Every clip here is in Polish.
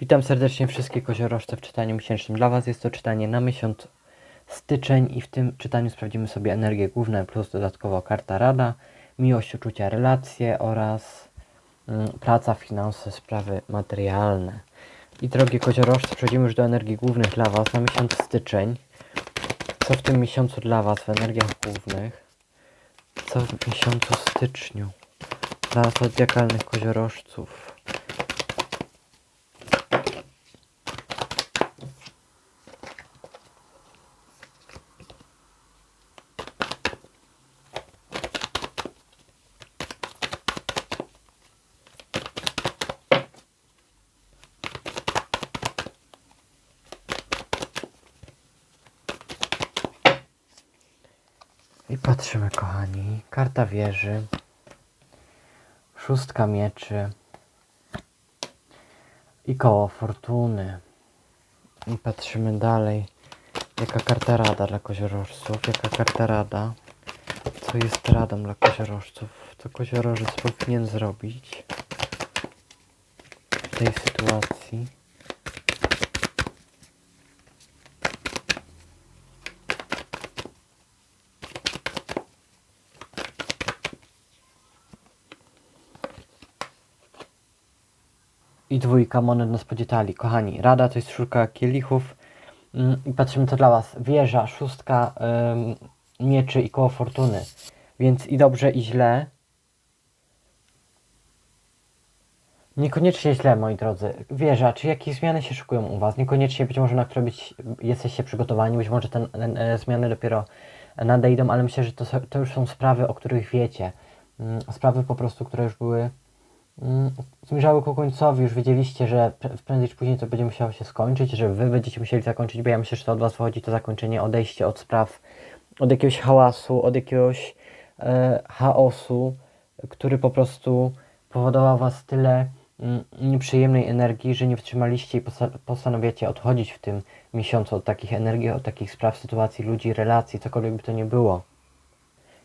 Witam serdecznie wszystkie koziorożce w czytaniu miesięcznym. Dla Was jest to czytanie na miesiąc styczeń i w tym czytaniu sprawdzimy sobie energię główną plus dodatkowo karta rada, miłość, uczucia, relacje oraz mm, praca, finanse, sprawy materialne. I drogie koziorożce, przechodzimy już do energii głównych dla Was na miesiąc styczeń. Co w tym miesiącu dla Was w energiach głównych? Co w miesiącu styczniu dla zodiakalnych koziorożców? I patrzymy, kochani. Karta wieży. Szóstka mieczy. I koło fortuny. I patrzymy dalej. Jaka karta rada dla koziorożców? Jaka karta rada? Co jest radą dla koziorożców? Co koziorożec powinien zrobić w tej sytuacji? I dwójka monet nas podzietali. Kochani, rada to jest czwórka kielichów. Mm, I patrzymy co dla Was. Wieża, szóstka ym, mieczy i koło fortuny. Więc i dobrze, i źle. Niekoniecznie źle, moi drodzy. Wieża, czy jakieś zmiany się szykują u Was? Niekoniecznie być może na które być, jesteście przygotowani, być może te e, zmiany dopiero nadejdą, ale myślę, że to, to już są sprawy, o których wiecie. Mm, Sprawy po prostu, które już były zmierzały ku końcowi, już wiedzieliście, że prędzej czy później to będzie musiało się skończyć, że wy będziecie musieli zakończyć, bo ja myślę, że to od was wychodzi to zakończenie, odejście od spraw, od jakiegoś hałasu, od jakiegoś e, chaosu, który po prostu powodował was tyle mm, nieprzyjemnej energii, że nie wytrzymaliście i posta- postanowiacie odchodzić w tym miesiącu od takich energii, od takich spraw, sytuacji, ludzi, relacji, cokolwiek by to nie było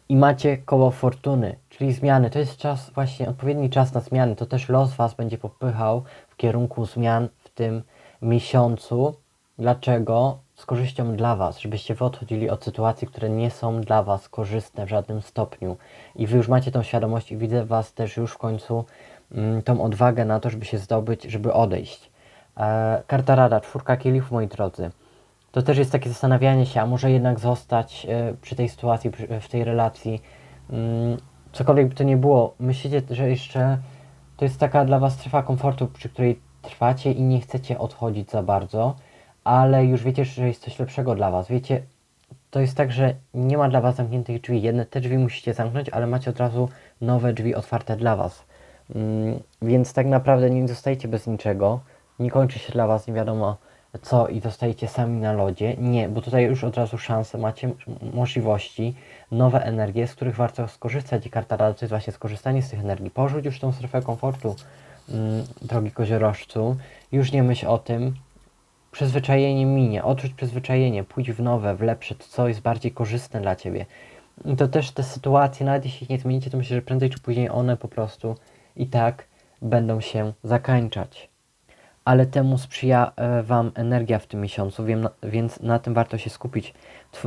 i macie koło fortuny, czyli zmiany. To jest czas, właśnie odpowiedni czas na zmiany. To też los Was będzie popychał w kierunku zmian w tym miesiącu. Dlaczego? Z korzyścią dla Was, żebyście Wy odchodzili od sytuacji, które nie są dla Was korzystne w żadnym stopniu. I Wy już macie tą świadomość i widzę Was też już w końcu mm, tą odwagę na to, żeby się zdobyć, żeby odejść. E, karta rada, czwórka kielichów, moi drodzy to też jest takie zastanawianie się, a może jednak zostać e, przy tej sytuacji, w tej relacji. Mm, cokolwiek by to nie było, myślicie, że jeszcze to jest taka dla Was strefa komfortu, przy której trwacie i nie chcecie odchodzić za bardzo, ale już wiecie, że jest coś lepszego dla Was. Wiecie, to jest tak, że nie ma dla Was zamkniętych drzwi. Jedne te drzwi musicie zamknąć, ale macie od razu nowe drzwi otwarte dla Was. Mm, więc tak naprawdę nie zostajecie bez niczego. Nie kończy się dla Was nie wiadomo co i zostajecie sami na lodzie. Nie, bo tutaj już od razu szanse, macie możliwości, nowe energie, z których warto skorzystać i karta rady to jest właśnie skorzystanie z tych energii. Porzuć już tą strefę komfortu, mm, drogi koziorożcu. Już nie myśl o tym. Przyzwyczajenie minie, odrzuć przyzwyczajenie, pójdź w nowe, w lepsze, co jest bardziej korzystne dla Ciebie. I to też te sytuacje, nawet jeśli ich nie zmienicie, to myślę, że prędzej czy później one po prostu i tak będą się zakańczać ale temu sprzyja e, Wam energia w tym miesiącu, więc na tym warto się skupić.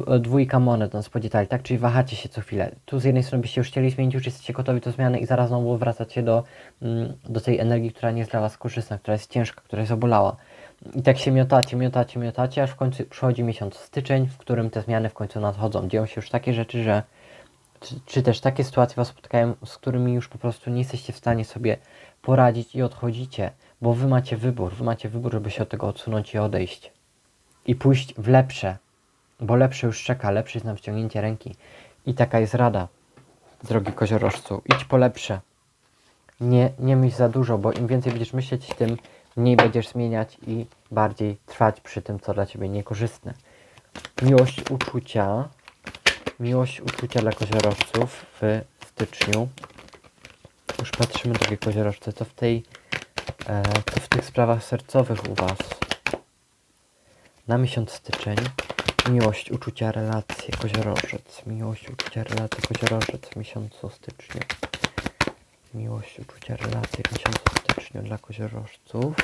E, dwójka monet nas podzietali, tak? Czyli wahacie się co chwilę. Tu z jednej strony byście już chcieli zmienić, już jesteście gotowi do zmiany i zaraz znowu wracacie do, mm, do tej energii, która nie jest dla Was korzystna, która jest ciężka, która jest obolała. I tak się miotacie, miotacie, miotacie, aż w końcu przychodzi miesiąc styczeń, w którym te zmiany w końcu nadchodzą. Dzieją się już takie rzeczy, że czy, czy też takie sytuacje Was spotkają, z którymi już po prostu nie jesteście w stanie sobie poradzić i odchodzicie, bo Wy macie wybór, Wy macie wybór, żeby się od tego odsunąć i odejść. I pójść w lepsze, bo lepsze już czeka, lepsze jest na wciągnięcie ręki. I taka jest rada, drogi koziorożcu, idź po lepsze. Nie, nie myśl za dużo, bo im więcej będziesz myśleć, tym mniej będziesz zmieniać i bardziej trwać przy tym, co dla Ciebie niekorzystne. Miłość uczucia, miłość uczucia dla koziorożców w styczniu. Już patrzymy, drogie koziorożce, co w tej, co w tych sprawach sercowych u Was. Na miesiąc styczeń. Miłość, uczucia, relacje, koziorożec. Miłość, uczucia, relacje, koziorożec w miesiącu styczniu. Miłość, uczucia, relacje w miesiącu styczniu dla koziorożców.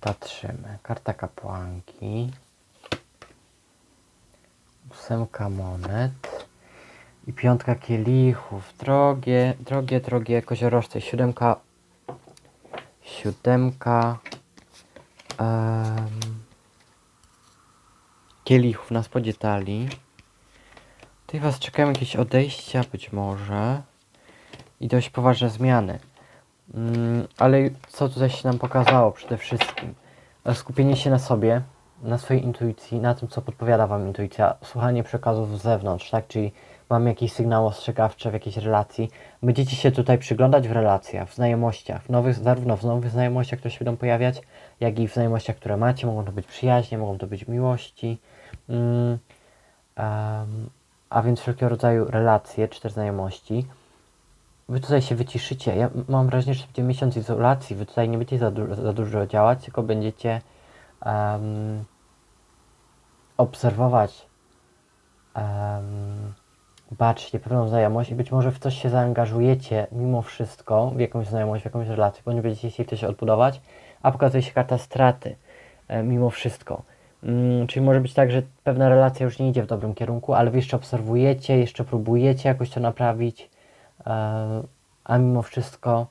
Patrzymy. Karta kapłanki. Ósemka monet. I piątka kielichów. Drogie, drogie, drogie koziorożce. Siódemka. Siódemka. em, kielichów na spodzie talii. Tutaj was czekają jakieś odejścia być może. I dość poważne zmiany. Mm, ale co tutaj się nam pokazało przede wszystkim? Skupienie się na sobie, na swojej intuicji, na tym, co podpowiada Wam intuicja, słuchanie przekazów z zewnątrz, tak? Czyli mamy jakiś sygnał ostrzegawczy w jakiejś relacji. Będziecie się tutaj przyglądać w relacjach, w znajomościach, w nowych, zarówno w nowych znajomościach, które się będą pojawiać, jak i w znajomościach, które macie. Mogą to być przyjaźnie, mogą to być miłości. Mm, em, a więc wszelkiego rodzaju relacje, czy też znajomości wy tutaj się wyciszycie. Ja mam wrażenie, że będzie miesiąc izolacji. Wy tutaj nie będziecie za, du- za dużo działać, tylko będziecie em, obserwować, um, baczcie pewną znajomość i być może w coś się zaangażujecie mimo wszystko, w jakąś znajomość, w jakąś relację, nie będziecie chcieli coś odbudować, a pokazuje się karta straty e, mimo wszystko. Mm, czyli może być tak, że pewna relacja już nie idzie w dobrym kierunku, ale wy jeszcze obserwujecie, jeszcze próbujecie jakoś to naprawić, a mimo wszystko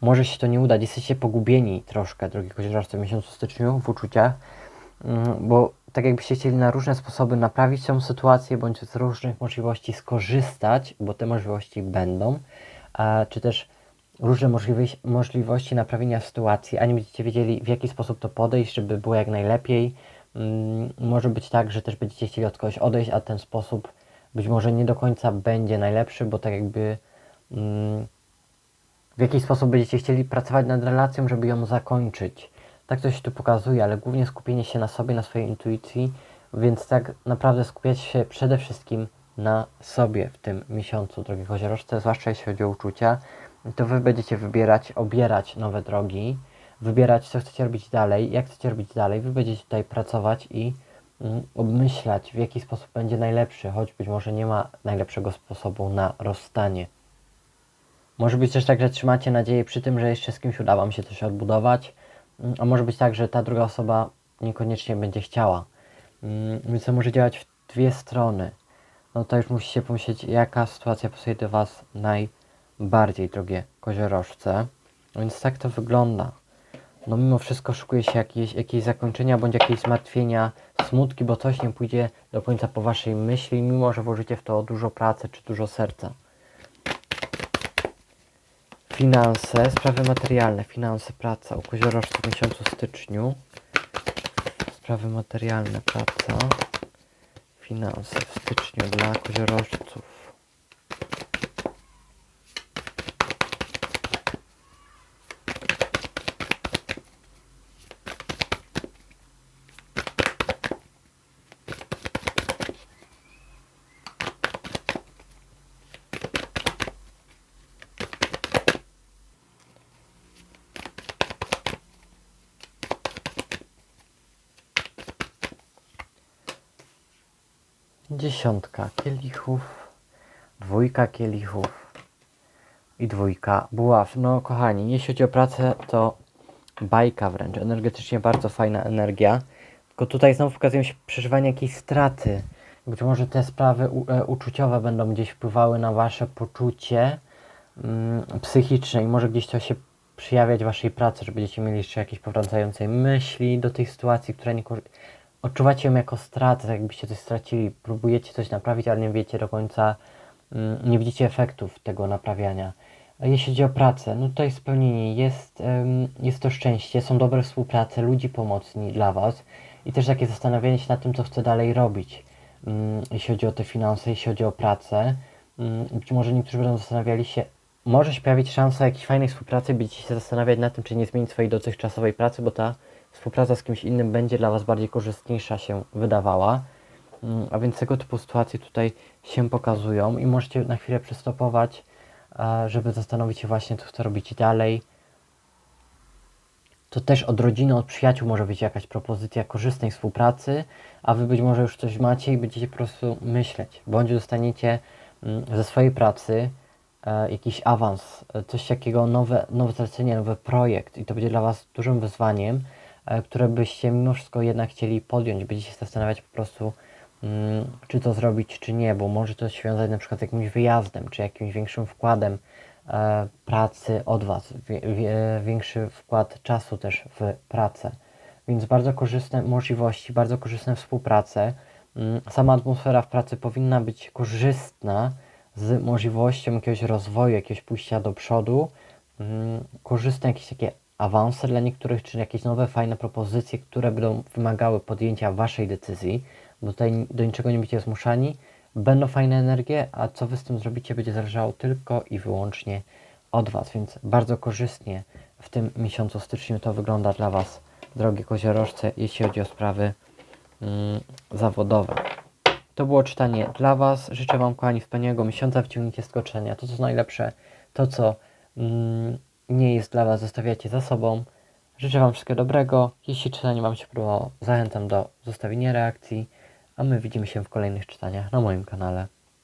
może się to nie udać. Jesteście pogubieni troszkę, drogi koziorożcy, w miesiącu styczniu w uczuciach, mm, bo tak jakbyście chcieli na różne sposoby naprawić tą sytuację, bądź z różnych możliwości skorzystać, bo te możliwości będą, a, czy też różne możliwości, możliwości naprawienia sytuacji, a nie będziecie wiedzieli, w jaki sposób to podejść, żeby było jak najlepiej. Mm, może być tak, że też będziecie chcieli od kogoś odejść, a ten sposób być może nie do końca będzie najlepszy, bo tak jakby mm, w jaki sposób będziecie chcieli pracować nad relacją, żeby ją zakończyć. Tak to się tu pokazuje, ale głównie skupienie się na sobie, na swojej intuicji, więc tak naprawdę skupiać się przede wszystkim na sobie w tym miesiącu, drogi koziorożce, zwłaszcza jeśli chodzi o uczucia, to wy będziecie wybierać, obierać nowe drogi, wybierać, co chcecie robić dalej, jak chcecie robić dalej, wy będziecie tutaj pracować i obmyślać, w jaki sposób będzie najlepszy, choć być może nie ma najlepszego sposobu na rozstanie. Może być też tak, że trzymacie nadzieję przy tym, że jeszcze z kimś uda Wam się coś odbudować, mm, a może być tak, że ta druga osoba niekoniecznie będzie chciała. Mm, Więc to może działać w dwie strony. No to już musicie pomyśleć, jaka sytuacja pasuje do Was najbardziej, drogie koziorożce. Więc tak to wygląda. No mimo wszystko szukuje się jakieś, jakieś zakończenia bądź jakieś zmartwienia, smutki, bo coś nie pójdzie do końca po Waszej myśli, mimo że włożycie w to dużo pracy czy dużo serca. Finanse, sprawy materialne, finanse, praca u koziorożców w miesiącu styczniu. Sprawy materialne, praca, finanse w styczniu dla koziorożców. Dziesiątka kielichów, dwójka kielichów i dwójka buław. No kochani, jeśli chodzi o pracę, to bajka wręcz, energetycznie bardzo fajna energia. Tylko tutaj znowu pokazują się przeżywanie jakiejś straty. Być może te sprawy e, uczuciowe będą gdzieś wpływały na wasze poczucie mm, psychiczne i może gdzieś to się przyjawiać w waszej pracy, że będziecie mieli jeszcze jakieś powracające myśli do tej sytuacji, która nie odczuwacie ją jako stratę, tak jakbyście coś stracili, próbujecie coś naprawić, ale nie wiecie do końca, mm, nie widzicie efektów tego naprawiania. Jeśli chodzi o pracę, no tutaj spełnienie jest, jest to szczęście, są dobre współprace, ludzi pomocni dla Was i też takie zastanawianie się nad tym, co chcę dalej robić, mm, jeśli chodzi o te finanse, jeśli chodzi o pracę. Mm, Być może niektórzy będą zastanawiali się, może się pojawić szansa jakiejś fajnej współpracy, będziecie się zastanawiać nad tym, czy nie zmienić swojej dotychczasowej pracy, bo ta współpraca z kimś innym będzie dla Was bardziej korzystniejsza się wydawała. Mm, A więc tego typu sytuacje tutaj się pokazują i możecie na chwilę przystopować, żeby zastanowić się właśnie, co chcę robić dalej. To też od rodziny, od przyjaciół może być jakaś propozycja korzystnej współpracy, a Wy być może już coś macie i będziecie po prostu myśleć, bądź dostaniecie mm, ze swojej pracy e, jakiś awans, e, coś takiego, nowe, nowe zlecenie, nowy projekt i to będzie dla Was dużym wyzwaniem, które byście mimo wszystko jednak chcieli podjąć. Będziecie się zastanawiać po prostu, mm, czy to zrobić, czy nie, bo może to się wiązać na przykład z jakimś wyjazdem, czy jakimś większym wkładem e, pracy od Was, większy wkład czasu też w pracę. Więc bardzo korzystne możliwości, bardzo korzystne współprace. Mm, Sama atmosfera w pracy powinna być korzystna z możliwością jakiegoś rozwoju, jakiegoś pójścia do przodu, mm, korzystne jakieś takie awanse dla niektórych, czy jakieś nowe, fajne propozycje, które będą wymagały podjęcia Waszej decyzji, bo tutaj do niczego nie będziecie zmuszani. Będą fajne energie, a co Wy z tym zrobicie, będzie zależało tylko i wyłącznie od Was, więc bardzo korzystnie w tym miesiącu styczniu to wygląda dla Was, drogie koziorożce, jeśli chodzi o sprawy mm, zawodowe. To było czytanie dla Was. Życzę Wam, kochani, wspaniałego miesiąca. Wciągnijcie skoczenia. To, co najlepsze, to, co mm, nie jest dla Was, zostawiacie za sobą. Życzę Wam wszystkiego dobrego. Jeśli czytanie Wam się podobało, zachęcam do zostawienia reakcji. A my widzimy się w kolejnych czytaniach na moim kanale.